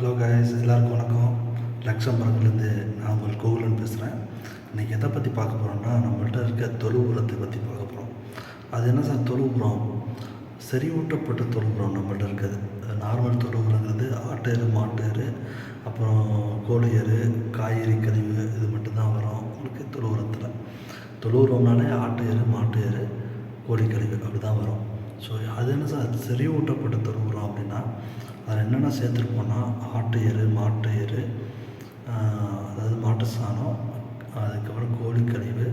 Hello guys எல்லாருக்கும் வணக்கம். லக்ஷம்பரத்துலேருந்து நான் உங்கள் கோகுலன் பேசுகிறேன் இன்றைக்கி எதை பற்றி பார்க்க போகிறோம்னா நம்மள்கிட்ட இருக்க தொழு உரத்தை பற்றி பார்க்க போகிறோம் அது என்ன சார் தொழு உரம் செறிவூட்டப்பட்ட தொழு உரம் இருக்கிறது இருக்குது. நார்மல் தொழு உரங்கிறது ஆட்டேரு மாட்டேரு அப்புறம் கோழி காய்கறி கழிவு இது மட்டும்தான் வரும் உங்களுக்கு தொழு உரத்தில் தொழு உரம்னாலே ஆட்டு எரு மாட்டு கோழி கழிவு அப்படி தான் வரும். ஸோ அது என்ன சார் செறிவூட்டப்பட்ட தொழு உரம் அப்படின்னா என்னென்ன சேர்த்துருப்போன்னா ஆட்டு எரு மாட்டு எரு அதாவது மாட்டு சாணம் அதுக்கப்புறம் கோழி கழிவு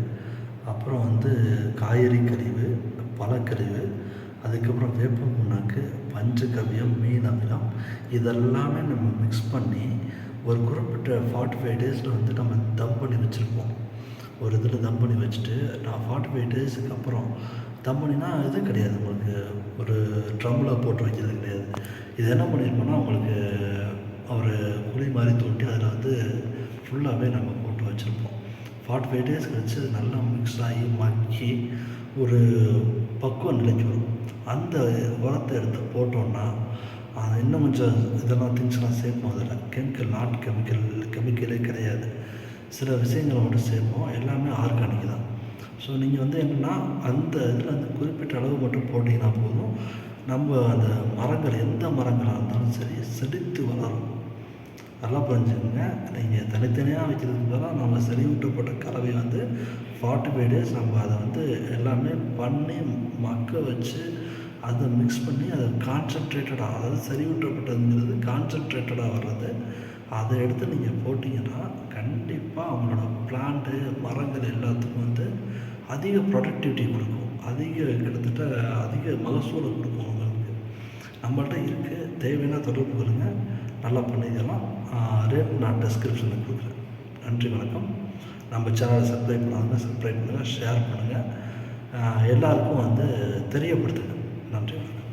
அப்புறம் வந்து காய்கறி கழிவு பழக்கழிவு அதுக்கப்புறம் வேப்ப புண்ணாக்கு பஞ்சகவ்யம் மீன் அமிலம் இதெல்லாமே நம்ம மிக்ஸ் பண்ணி ஒரு குறிப்பிட்ட ஃபார்ட்டி ஃபைவ் டேஸில் வந்து நம்ம தம் பண்ணி வச்சுருப்போம். ஒரு இதில் தம் பண்ணி வச்சுட்டு நான் ஃபார்ட்டி ஃபைவ் டேஸுக்கு அப்புறம் தம்பனினா இது கிடையாது. உங்களுக்கு ஒரு ட்ரம்மில் போட்டு வைக்கிறது கிடையாது. இது என்ன பண்ணியிருப்போம்னா உங்களுக்கு ஒரு குழி மாதிரி தோண்டி அதில் வந்து ஃபுல்லாகவே நம்ம போட்டு வச்சுருப்போம். ஃபார்ட்டி ஃபைவ் டேஸ் கழிச்சு நல்லா மிக்ஸ் ஆகி மக்கி ஒரு பக்குவம் நிலைக்கு வரும். அந்த உரத்தை எடுத்து போட்டோம்னா அது இன்னும் கொஞ்சம் இதெல்லாம் திங்ஸ்லாம் சேர்ப்போம். அதில் கெமிக்கல் நாட் கெமிக்கல் கெமிக்கலே கிடையாது. சில விஷயங்களை மட்டும் சேர்ப்போம். எல்லாமே ஆர்கானிக் தான். ஸோ நீங்கள் வந்து என்னென்னா அந்த இதில் அந்த குறிப்பிட்ட அளவு மட்டும் போட்டிங்கன்னா போதும். நம்ம அந்த மரங்கள் எந்த மரங்களாக இருந்தாலும் சரி செழித்து வளரும். நல்லா புரிஞ்சுக்கோங்க. நீங்கள் தனித்தனியாக வைக்கிறதுக்கு பதிலாக நம்ம செறிவூட்டப்பட்ட கலவை வந்து ஃபார்ட்டி ஃபைவ் டேஸ் நம்ம அதை வந்து எல்லாமே பண்ணி மக்க வச்சு அதை மிக்ஸ் பண்ணி அதை கான்சன்ட்ரேட்டடாக அதாவது செறிவூட்டப்பட்டதுங்கிறது கான்சன்ட்ரேட்டடாக வர்றது. அதை எடுத்து நீங்கள் போட்டிங்கன்னா கண்டிப்பாக அவங்களோட பிளான்ட்டு மரங்கள் எல்லாத்துக்கும் வந்து அதிக ப்ரொடக்டிவிட்டி கொடுக்கும். அதிக கிட்டத்தட்ட அதிக மகசூலை கொடுக்கும் உங்களுக்கு நம்மள்ட்ட இருக்க. தேவையான தொடர்பு கொள்ளுங்கள் நல்லா பண்ணிக்கலாம். ரேட் நான் டிஸ்கிரிப்ஷனில் கொடுக்குறேன். நன்றி வணக்கம். நம்ம சேனலை சப்ஸ்கிரைப் பண்ணாங்க சப்ஸ்கிரைப் பண்ணுங்கள் ஷேர் பண்ணுங்கள் எல்லாருக்கும் வந்து தெரியப்படுத்துங்க. நன்றி வணக்கம்.